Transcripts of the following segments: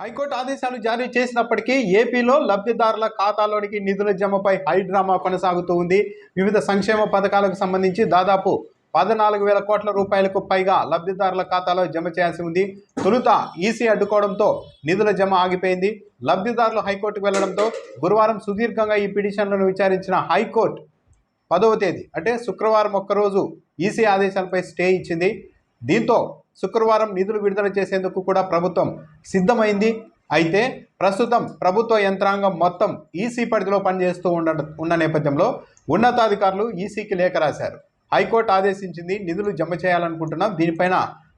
High court ఆదేశాలు జారీ చేసినప్పటికీ ఏపీలో లబ్ధిదారుల ఖాతాలోనికి నిధుల జమపై హైడ్రామా కొనసాగుతూ ఉంది. వివిధ సంక్షేమ పథకాలకు సంబంధించి దాదాపు పద్నాలుగు వేల కోట్ల రూపాయలకు పైగా లబ్ధిదారుల ఖాతాలో జమ చేయాల్సి ఉంది. తొలుత ఈసీ అడ్డుకోవడంతో నిధుల జమ ఆగిపోయింది. లబ్ధిదారులు హైకోర్టుకు వెళ్ళడంతో గురువారం సుదీర్ఘంగా ఈ పిటిషన్లను విచారించిన హైకోర్టు పదవ తేదీ అంటే శుక్రవారం ఒక్కరోజు ఈసీ ఆదేశాలపై స్టే ఇచ్చింది. దీంతో శుక్రవారం నిధులు విడుదల చేసేందుకు కూడా ప్రభుత్వం సిద్ధమైంది. అయితే ప్రస్తుతం ప్రభుత్వ యంత్రాంగం మొత్తం ఈసీ పరిధిలో పనిచేస్తూ ఉండ ఉన్న నేపథ్యంలో ఉన్నతాధికారులు ఈసీకి లేఖ రాశారు. హైకోర్టు ఆదేశించింది నిధులు జమ చేయాలనుకుంటున్నాం. దీనిపైన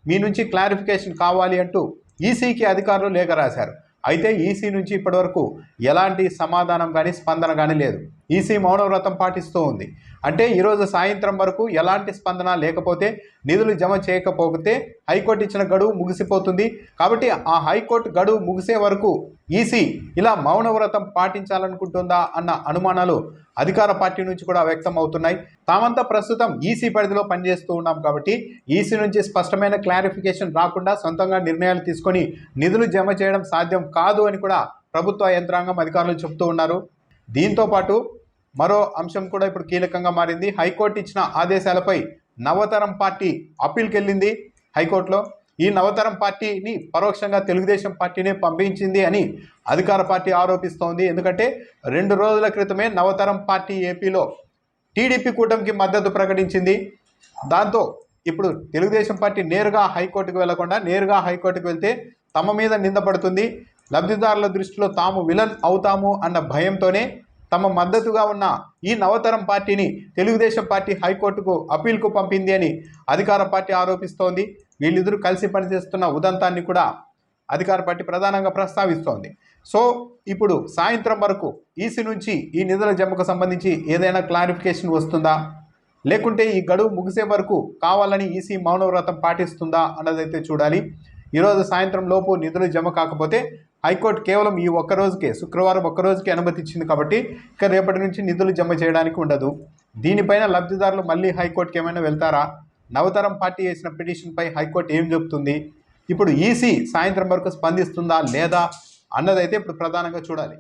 మీ నుంచి క్లారిఫికేషన్ కావాలి అంటూ ఈసీకి అధికారులు లేఖ రాశారు. అయితే ఈసీ నుంచి ఇప్పటివరకు ఎలాంటి సమాధానం కానీ స్పందన కానీ లేదు. ఈసీ మౌనవ్రతం పాటిస్తూ ఉంది. అంటే ఈరోజు సాయంత్రం వరకు ఎలాంటి స్పందన లేకపోతే నిధులు జమ చేయకపోతే హైకోర్టు ఇచ్చిన గడువు ముగిసిపోతుంది. కాబట్టి ఆ హైకోర్టు గడువు ముగిసే వరకు ఈసీ ఇలా మౌనవ్రతం పాటించాలనుకుంటుందా అన్న అనుమానాలు అధికార పార్టీ నుంచి కూడా వ్యక్తం అవుతున్నాయి తామంతా ప్రస్తుతం ఈసీ పరిధిలో పనిచేస్తూ ఉన్నాం కాబట్టి ఈసీ నుంచి స్పష్టమైన క్లారిఫికేషన్ రాకుండా సొంతంగా నిర్ణయాలు తీసుకొని నిధులు జమ చేయడం సాధ్యం కాదు అని కూడా ప్రభుత్వ యంత్రాంగం అధికారులు చెబుతూ ఉన్నారు. దీంతో పాటు మరో అంశం కూడా ఇప్పుడు కీలకంగా మారింది. హైకోర్టు ఇచ్చిన ఆదేశాలపై నవతరం పార్టీ అప్పీల్కి వెళ్ళింది హైకోర్టులో ఈ నవతరం పార్టీని పరోక్షంగా తెలుగుదేశం పార్టీనే పంపించింది అని అధికార పార్టీ ఆరోపిస్తోంది. ఎందుకంటే రెండు రోజుల క్రితమే నవతరం పార్టీ ఏపీలో టీడీపీ కూటమికి మద్దతు ప్రకటించింది. దాంతో ఇప్పుడు తెలుగుదేశం పార్టీ నేరుగా హైకోర్టుకు వెళ్ళకుండా నేరుగా హైకోర్టుకు వెళ్తే తమ మీద నిందపడుతుంది లబ్ధిదారుల దృష్టిలో తాము విలన్ అవుతాము అన్న భయంతోనే తమ మద్దతుగా ఉన్న ఈ నవతరం పార్టీని తెలుగుదేశం పార్టీ హైకోర్టుకు అప్పీల్కు పంపింది అని అధికార పార్టీ ఆరోపిస్తోంది. వీళ్ళిద్దరూ కలిసి పనిచేస్తున్న ఉదంతాన్ని కూడా అధికార పార్టీ ప్రధానంగా ప్రస్తావిస్తోంది. సో ఇప్పుడు సాయంత్రం వరకు ఈసీ నుంచి ఈ నిధుల జమకు సంబంధించి ఏదైనా క్లారిఫికేషన్ వస్తుందా? లేకుంటే ఈ గడువు ముగిసే వరకు కావాలని ఈసీ మౌనవ్రతం పాటిస్తుందా అన్నదైతే చూడాలి. ఈరోజు సాయంత్రం లోపు నిధులు జమ కాకపోతే హైకోర్టు కేవలం ఈ ఒక్క రోజుకే శుక్రవారం ఒక్క రోజుకే అనుమతి ఇచ్చింది కాబట్టి ఇక రేపటి నుంచి నిధులు జమ చేయడానికి ఉండదు. దీనిపైన లబ్ధిదారులు మళ్ళీ హైకోర్టుకి ఏమైనా వెళ్తారా? నవతరం పార్టీ వేసిన పిటిషన్పై హైకోర్టు ఏం చెబుతుంది? ఇప్పుడు ఈసీ సాయంత్రం వరకు స్పందిస్తుందా లేదా అన్నదైతే ఇప్పుడు ప్రధానంగా చూడాలి.